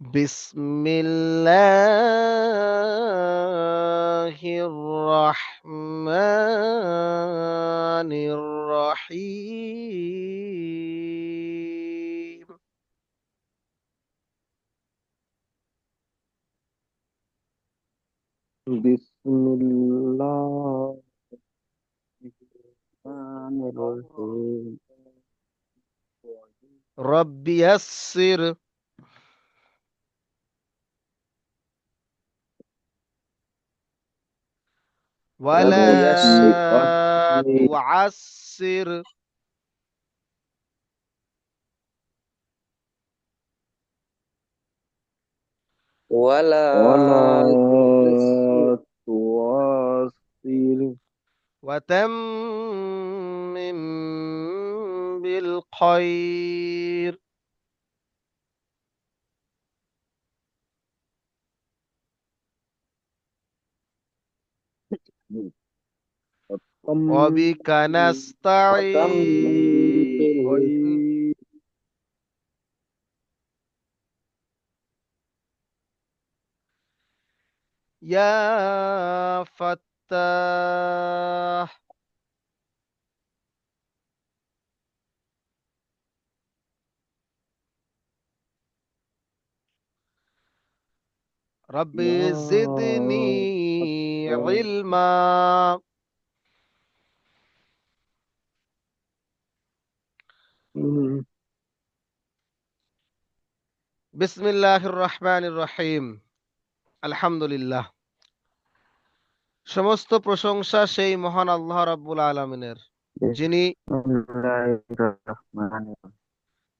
بسم الله الرحمن الرحيم. بسم الله الرحمن الرحيم. رب يسر ولا. تعسر ولا ولا تواصل وتمم بالخير. وبك نستعين يا فتاح رب يا زدني. علما বিসমিল্লাহির রহমানির রহিম আলহামদুলিল্লাহ। সমস্ত প্রশংসা সেই মহান আল্লাহ রাবুল আলমিনের যিনি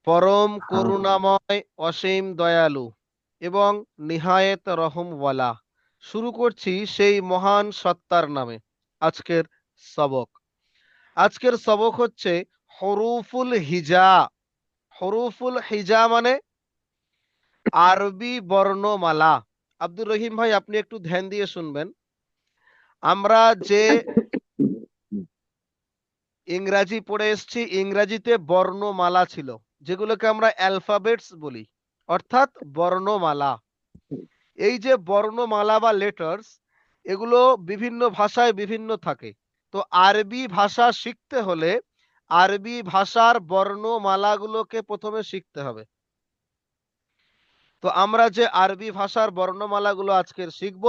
পরম করুণাময় অসীম দয়ালু এবং নিহায়েত রহমওয়ালা। শুরু করছি সেই মহান সত্তার নামে। আজকের সবক। আজকের সবক হচ্ছে হরুফুল হিজা। হরুফুল হিজা মানে আরবি বর্ণমালা। আব্দুর রহিম ভাই, আপনি একটু ধ্যান দিয়ে শুনবেন। আমরা যে ইংরাজি পড়ে এসেছি, ইংরাজিতে বর্ণমালা ছিল, যেগুলোকে আমরা অ্যালফাবেটস বলি, অর্থাৎ বর্ণমালা। এই যে বর্ণমালা বা লেটার্স, এগুলো বিভিন্ন ভাষায় বিভিন্ন থাকে। তো আরবি ভাষা শিখতে হলে আরবি ভাষার বর্ণমালাগুলোকে প্রথমে শিখতে হবে। তো আমরা যে আরবি ভাষার বর্ণমালাগুলো আজকের শিখব,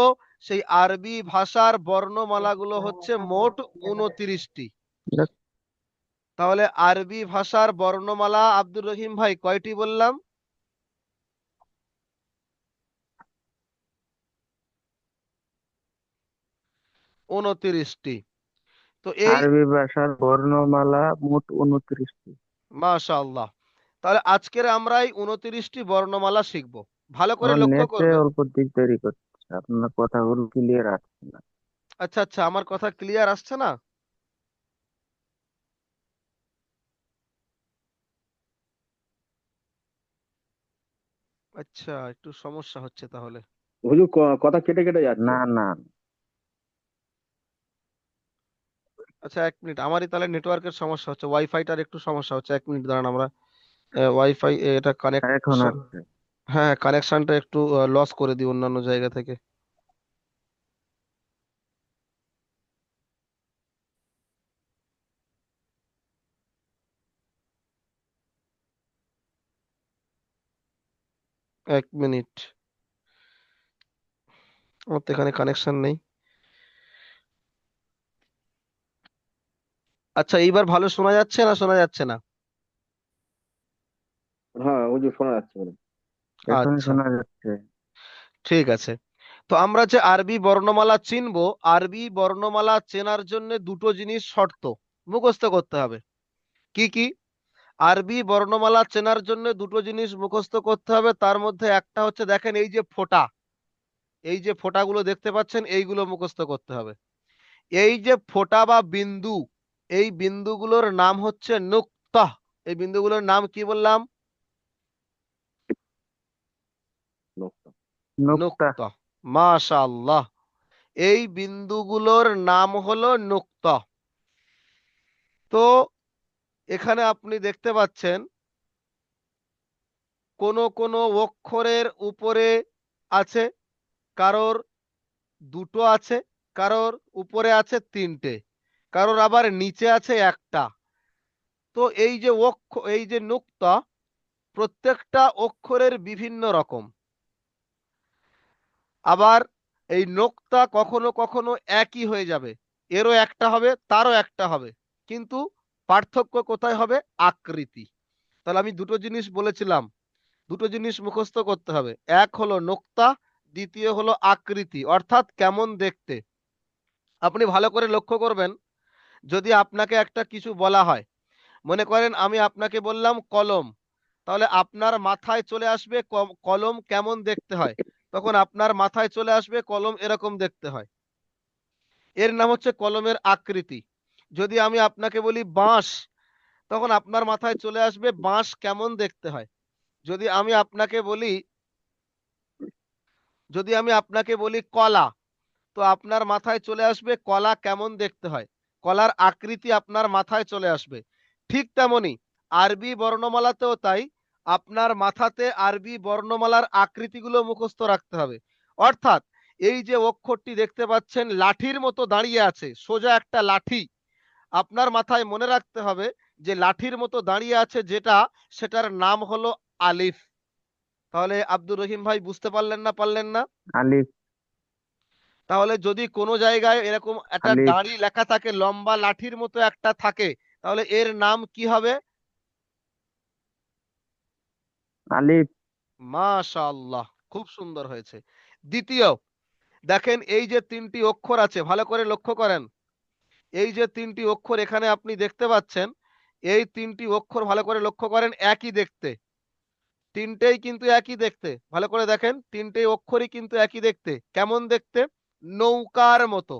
সেই আরবি ভাষার বর্ণমালাগুলো হচ্ছে মোট উনত্রিশটি। তাহলে আরবি ভাষার বর্ণমালা আব্দুর রহিম ভাই কয়টি বললাম? উনত্রিশটি। তো এই আরবি ভাষার বর্ণমালা মোট উনত্রিশটি। মাশাআল্লাহ। তাহলে আজকের আমরা এই উনত্রিশটি বর্ণমালা শিখব। ভালো করে আমার লক্ষ্য নেটে করবেন। অল্প দিক দেরি করছে। আপনার কথাগুলো ক্লিয়ার আসছে না। আচ্ছা আচ্ছা আমার কথা ক্লিয়ার আসছে না? আচ্ছা একটু সমস্যা হচ্ছে তাহলে। হুজুর কথা কেটে কেটে যাচ্ছে। না না। আচ্ছা এক মিনিট। আমারই তাহলে নেটওয়ার্কের সমস্যা হচ্ছে। ওয়াইফাইটার একটু সমস্যা হচ্ছে। এক মিনিট দাঁড়ান আমরা। ওয়াইফাই এটা কানেকশন হ্যাঁ কানেকশনটা একটু লস করে দিই অন্যান্য জায়গা থেকে। এক মিনিট। আমার তো এখানে কানেকশন নেই। আচ্ছা এইবার ভালো শোনা যাচ্ছে না শোনা যাচ্ছে না? হ্যাঁ হুজুর শোনা যাচ্ছে এখন আচ্ছা। শোনা যাচ্ছে। ঠিক আছে। তো আমরা যে আরবি বর্ণমালা চিনবো আরবি বর্ণমালা চেনার জন্য দুটো জিনিস শর্ত মুখস্থ করতে হবে। কি কি? আরবি বর্ণমালা চেনার জন্য দুটো জিনিস মুখস্থ করতে হবে তার মধ্যে একটা হচ্ছে দেখেন এই যে ফোঁটা। এই যে ফোঁটাগুলো দেখতে পাচ্ছেন এইগুলো মুখস্থ করতে হবে। এই যে ফোঁটা বা বিন্দু এই বিন্দুগুলোর নাম হচ্ছে নুক্তাহ এই বিন্দুগুলোর নাম কি বললাম? নোকতা। নোক্তা। নুক্তা। মাশাআল্লাহ। এই বিন্দুগুলোর নাম হলো নুক্তা। তো এখানে আপনি দেখতে পাচ্ছেন কোন কোন অক্ষরের উপরে আছে কারোর দুটো আছে কারোর উপরে আছে তিনটে। কারোর আবার নিচে আছে একটা। তো এই যে অক্ষ, এই যে নুক্তা, প্রত্যেকটা অক্ষরের বিভিন্ন রকম। আবার এই নোক্তা কখনো কখনো একই হয়ে যাবে। এরও একটা হবে, তারও একটা হবে। কিন্তু পার্থক্য কোথায় হবে? আকৃতি। তাহলে আমি দুটো জিনিস বলেছিলাম। দুটো জিনিস মুখস্থ করতে হবে। এক হলো নোক্তা, দ্বিতীয় হলো আকৃতি। অর্থাৎ কেমন দেখতে। আপনি ভালো করে লক্ষ্য করবেন যদি আপনাকে একটা কিছু বলা হয়, মনে করেন আমি আপনাকে বললাম কলম, তাহলে আপনার মাথায় চলে আসবে কলম কেমন দেখতে হয়? তখন আপনার মাথায় চলে আসবে কলম এরকম দেখতে হয়। এর নাম হচ্ছে কলমের আকৃতি। যদি আমি আপনাকে বলি বাঁশ, তখন আপনার মাথায় চলে আসবে বাঁশ কেমন দেখতে হয়। যদি আমি আপনাকে বলি, যদি আমি আপনাকে বলি কলা, তো আপনার মাথায় চলে আসবে কলা কেমন দেখতে হয়? কলার আকৃতি আপনার মাথায় চলে আসবে। ঠিক তেমনি আরবি বর্ণমালাতেও তাই আপনার মাথাতে আরবি বর্ণমালার আকৃতিগুলো মুখস্থ রাখতে হবে। অর্থাৎ এই যে অক্ষরটি দেখতে পাচ্ছেন, লাঠির মতো দাঁড়িয়ে আছে, সোজা একটা লাঠি। আপনার মাথায় মনে রাখতে হবে যে লাঠির মতো দাঁড়িয়ে আছে যেটা, সেটার নাম হলো আলিফ। তাহলে আব্দুর রহিম ভাই বুঝতে পারলেন না পারলেন না? আলিফ। তাহলে যদি কোনো জায়গায় এরকম একটা। দাড়ি লেখা থাকে লম্বা লাঠির মতো একটা থাকে তাহলে এর নাম কি হবে? আলিফ। মাশাআল্লাহ খুব সুন্দর হয়েছে। দ্বিতীয় দেখেন এই যে তিনটি অক্ষর আছে ভালো করে লক্ষ্য করেন। এই যে তিনটি অক্ষর এখানে আপনি দেখতে পাচ্ছেন এই তিনটি অক্ষর ভালো করে লক্ষ্য করেন একই দেখতে। তিনটেই কিন্তু একই দেখতে ভালো করে দেখেন তিনটেই অক্ষরই কিন্তু একই দেখতে কেমন দেখতে? নৌকার মতো।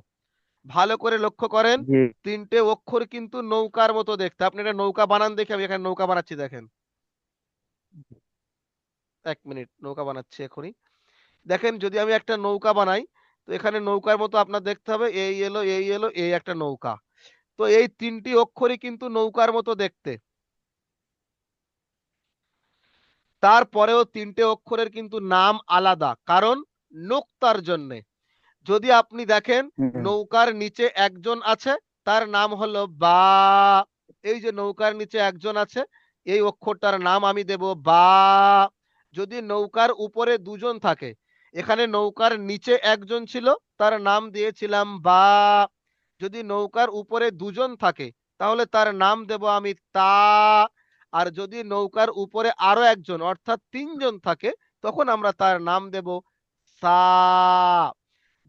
ভালো করে লক্ষ্য করেন তিনটে অক্ষর কিন্তু নৌকার মতো দেখতে। আপনি একটা নৌকা বানান দেখে আমি এখানে নৌকা বানাচ্ছি দেখেন। এক মিনিট নৌকা বানাচ্ছি এখনই। দেখেন যদি আমি একটা নৌকা বানাই তো এখানে নৌকার মতো আপনার দেখতে হবে এই এলো এই এলো এই একটা নৌকা। তো এই তিনটি অক্ষরই কিন্তু নৌকার মতো দেখতে। তারপরেও তিনটে অক্ষরের কিন্তু নাম আলাদা কারণ নোক্তার জন্যে। যদি আপনি দেখেন নৌকার নিচে একজন আছে তার নাম হলো বা। এই যে নৌকার নিচে একজন আছে এই অক্ষরটার নাম আমি দেব বা। যদি নৌকার উপরে দুজন থাকে এখানে নৌকার নিচে একজন ছিল তার নাম দিয়েছিলাম বা। যদি নৌকার উপরে দুজন থাকে তাহলে তার নাম দেব আমি তা। আর যদি নৌকার উপরে আরও একজন অর্থাৎ তিনজন থাকে তখন আমরা তার নাম দেব সা।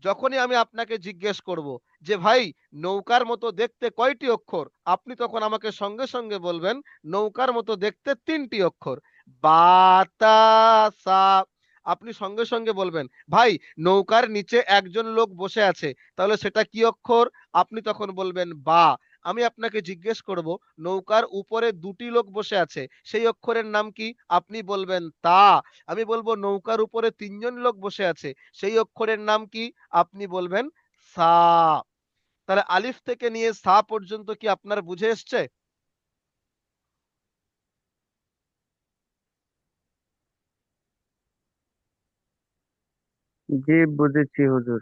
যখনই আমি আপনাকে জিজ্ঞেস করব যে, ভাই, নৌকার মতো দেখতে কয়টি অক্ষর? আপনি তখন আমাকে সঙ্গে সঙ্গে বলবেন, নৌকার মতো দেখতে তিনটি অক্ষর। বাতাসা আপনি সঙ্গে সঙ্গে বলবেন, ভাই, নৌকার নিচে একজন লোক বসে আছে। তাহলে সেটা কি অক্ষর? আপনি তখন বলবেন, বা। আমি আপনাকে জিজ্ঞেস করব নৌকার উপরে দুটি লোক বসে আছে সেই অক্ষরের নাম কি? আপনি বলবেন তা। আমি বলব নৌকার উপরে তিনজন লোক বসে আছে সেই অক্ষরের নাম কি? আপনি বলবেন সা। তাহলে আলিফ থেকে নিয়ে সা পর্যন্ত কি আপনার বুঝে এসছে? জি বুঝেছি হুজুর।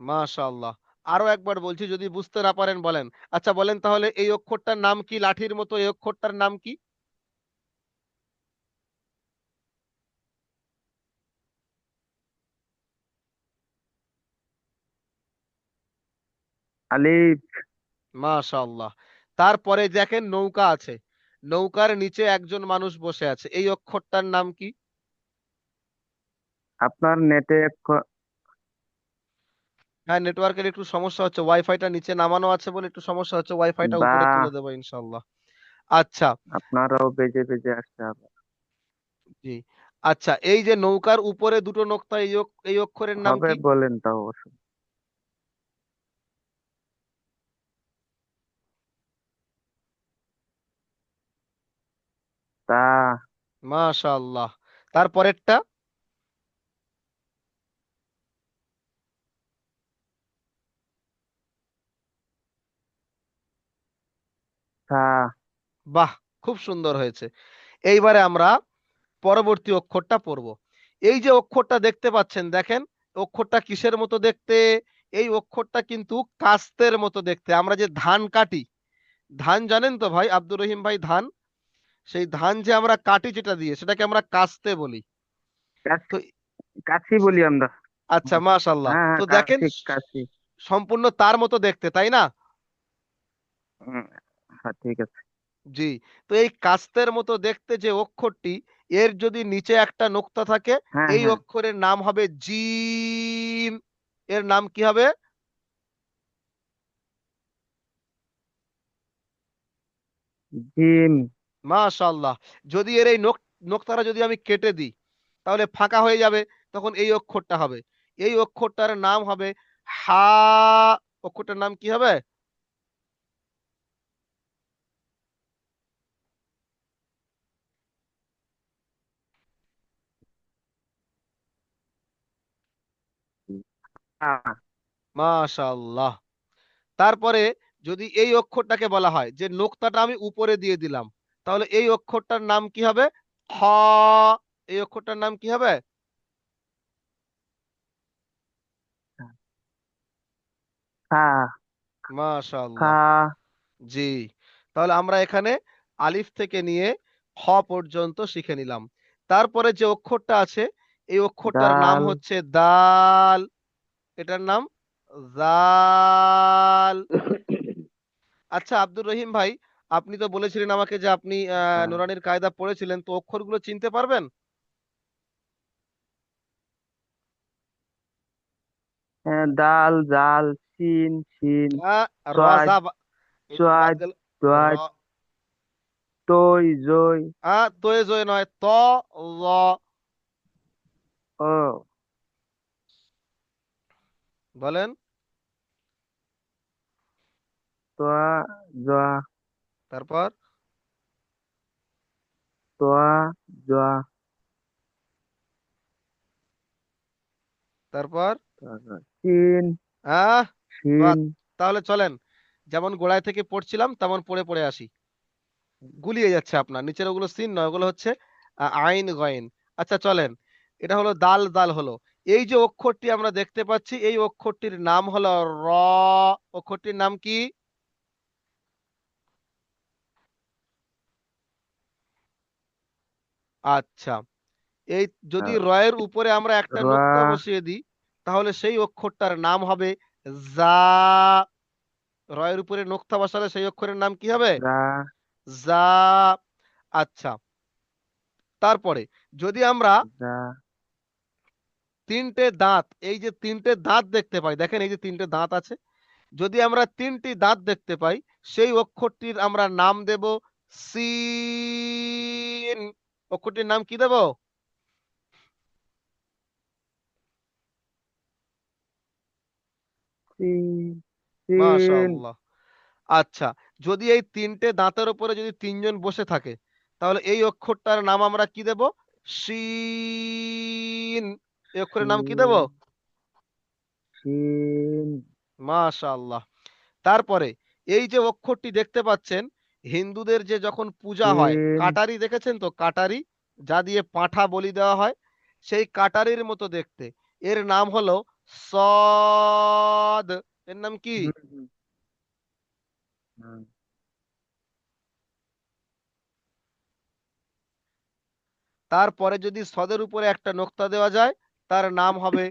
মাশাআল্লাহ। আরও একবার বলছি যদি বুঝতে না পারেন বলেন। আচ্ছা বলেন তাহলে এই অক্ষরটার নাম কি? লাঠির মতো এই অক্ষরটার নাম কি? আলিফ। মাশাআল্লাহ। তারপরে দেখেন নৌকা আছে। নৌকার নিচে একজন মানুষ বসে আছে। এই অক্ষরটার নাম কি? আপনার নেটে হ্যাঁ নেটওয়ার্কের একটু সমস্যা হচ্ছে। ওয়াইফাইটা নিচে নামানো আছে বলে একটু সমস্যা হচ্ছে। ওয়াইফাইটা উপরে বাহ। তুলে দেবো ইনশাআল্লাহ আচ্ছা। আপনারাও বেজে বেজে আসছে আবার জি। আচ্ছা এই যে নৌকার উপরে দুটো নোক্তা এই অক- এই অক্ষরের নাম হবে কি? বলেন তাও অবশ্য তা মাশাআল্লাহ। তারপরেরটা? বাহ! খুব সুন্দর হয়েছে। এইবারে আমরা পরবর্তী অক্ষরটা পড়ব। এই যে অক্ষরটা দেখতে পাচ্ছেন দেখেন অক্ষরটা কিসের মতো দেখতে? এই অক্ষরটা কিন্তু কাস্তের মতো দেখতে। আমরা যে ধান কাটি ধান জানেন তো ভাই আব্দুর রহিম ভাই ধান? সেই ধান যে আমরা কাটি যেটা দিয়ে সেটাকে আমরা কাস্তে বলি। কাশি কাশি বলি আমরা। আচ্ছা মাশাল্লাহ হ্যাঁ তো হ্যাঁ দেখেন কাশি কাশি সম্পূর্ণ তার মতো দেখতে তাই না? হ্যাঁ ঠিক আছে। জি তো এই কাস্তের মতো দেখতে যে অক্ষরটি এর যদি নিচে একটা নোক্তা থাকে হ্যাঁ এই হ্যাঁ। অক্ষরের নাম হবে জিমের নাম কি হবে? জিম মাশাআল্লাহ। যদি এর এই নোক নোক্তাটা যদি আমি কেটে দিই তাহলে ফাঁকা হয়ে যাবে তখন এই অক্ষরটা হবে। এই অক্ষরটার নাম হবে হা অক্ষরটার নাম কি হবে? হ্যাঁ। মাশাআল্লাহ। তারপরে যদি এই অক্ষরটাকে বলা হয় যে নোক্তাটা আমি উপরে দিয়ে দিলাম তাহলে এই অক্ষরটার নাম কি হবে? খ। এই অক্ষরটার নাম কি হবে? খা। জি। তাহলে আমরা এখানে আলিফ থেকে নিয়ে খ পর্যন্ত শিখে নিলাম। তারপরে যে অক্ষরটা আছে এই অক্ষরটার নাম হচ্ছে দাল। এটার নাম জাল। আচ্ছা আব্দুর রহিম ভাই আপনি তো বলেছিলেন আমাকে যে আপনি হ্যাঁ। নুরানির কায়দা পড়েছিলেন তো অক্ষরগুলো চিনতে পারবেন? হ্যাঁ, দাল জাল সিন শিন আহ, র সোয়াদ, জা বা- একটু বাদ সোয়াদ, গেল। দোয়াজ র- তৈ জই আহ, তয়ে জয়ে নয় ত ল। ও। বলেন। তোয়া জোয়া। তারপর? তোয়া জোয়া। তারপর? আহ তাহলে চলেন। যেমন গোড়ায় থেকে পড়ছিলাম তেমন পড়ে পড়ে আসি। গুলিয়ে যাচ্ছে আপনার। নিচের ওগুলো সিন নয় ওগুলো হচ্ছে আইন গয়েন আচ্ছা চলেন। এটা হলো দাল দাল হলো। এই যে অক্ষরটি আমরা দেখতে পাচ্ছি এই অক্ষরটির নাম হলো র। অক্ষরটির নাম কি? আচ্ছা। এই যদি রয়ের উপরে আমরা একটা। নোক্তা বসিয়ে দিই তাহলে সেই অক্ষরটার নাম হবে যা। রয়ের উপরে নোক্তা বসালে সেই অক্ষরের নাম কি হবে? যা। আচ্ছা। তারপরে যদি আমরা তিনটে দাঁত এই যে তিনটে দাঁত দেখতে পাই দেখেন এই যে তিনটে দাঁত আছে যদি আমরা তিনটি দাঁত দেখতে পাই সেই অক্ষরটির আমরা নাম দেব সিন অক্ষরটির নাম কি দেব? সিন। সিন মাশাআল্লাহ। আচ্ছা যদি এই তিনটে দাঁতের উপরে যদি তিনজন বসে থাকে তাহলে এই অক্ষরটার নাম আমরা কি দেব? শিন এই অক্ষরের নাম কি দেব শিন মাশাআল্লাহ তারপরে এই যে অক্ষরটি দেখতে পাচ্ছেন হিন্দুদের যে যখন পূজা হয় কাটারি দেখেছেন তো? কাটারি যা দিয়ে পাঁঠা বলি দেওয়া হয় সেই কাটারির মতো দেখতে। এর নাম হলো সদ। এর নাম কি। তারপরে যদি সদের উপরে একটা নোক্তা দেওয়া যায় তার নাম হবে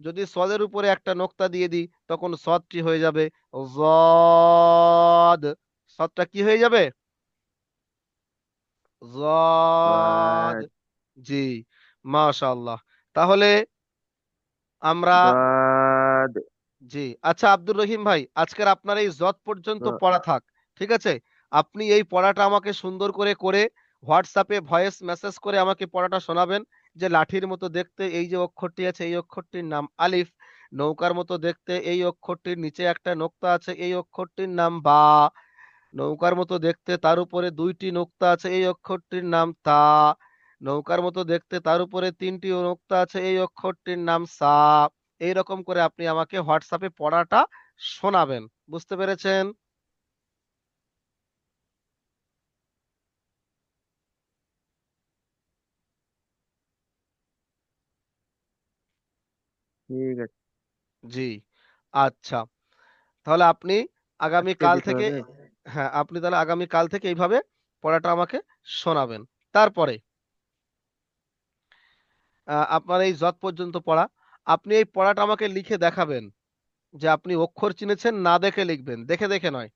যদি সদের উপরে একটা নোক্তা দিয়ে দিই তখন সদটি হয়ে যাবে জদ সদটা কি হয়ে যাবে? জদ জি মাশাআল্লাহ। তাহলে আমরা জি আচ্ছা আব্দুর রহিম ভাই আজকের আপনার এই জত পর্যন্ত পড়া থাক ঠিক আছে? আপনি এই পড়াটা আমাকে সুন্দর করে করে হোয়াটসঅ্যাপে ভয়েস মেসেজ করে আমাকে পড়াটা শোনাবেন। যে লাঠির মতো দেখতে এই যে অক্ষরটি আছে, এই অক্ষরটির নাম আলিফ, নৌকার মতো দেখতে এই অক্ষরটির নিচে একটা নোক্তা আছে, এই অক্ষরটির নাম বা, নৌকার মতো দেখতে তার উপরে দুইটি নোক্তা আছে, এই অক্ষরটির নাম তা, নৌকার মতো দেখতে তার উপরে তিনটি নোক্তা আছে, এই অক্ষরটির নাম সা এইরকম করে আপনি আমাকে হোয়াটসঅ্যাপে পড়াটা শোনাবেন, বুঝতে পেরেছেন ঠিক আছে জি আচ্ছা। তাহলে আপনি আগামী আজকে কাল থেকে হবে হ্যাঁ আপনি তাহলে আগামী কাল থেকে এইভাবে পড়াটা আমাকে শোনাবেন। তারপরে আপনার এই যত পর্যন্ত পড়া আপনি এই পড়াটা আমাকে লিখে দেখাবেন যে আপনি অক্ষর চিনেছেন না দেখে লিখবেন। দেখে দেখে নয়।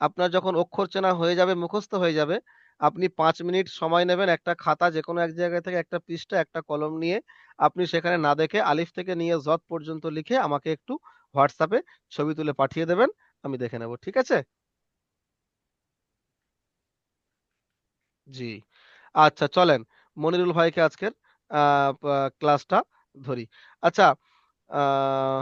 আপনার যখন অক্ষর চেনা হয়ে যাবে মুখস্থ হয়ে যাবে আপনি পাঁচ মিনিট সময় নেবেন একটা খাতা যে কোনো এক জায়গা থেকে একটা পৃষ্ঠা একটা কলম নিয়ে আপনি সেখানে না দেখে আলিফ থেকে নিয়ে জত পর্যন্ত লিখে আমাকে একটু হোয়াটসঅ্যাপে ছবি তুলে পাঠিয়ে দেবেন, আমি দেখে নেব, ঠিক আছে? জি আচ্ছা চলেন, মনিরুল ভাইকে আজকের ক্লাসটা ধরি। আচ্ছা আহ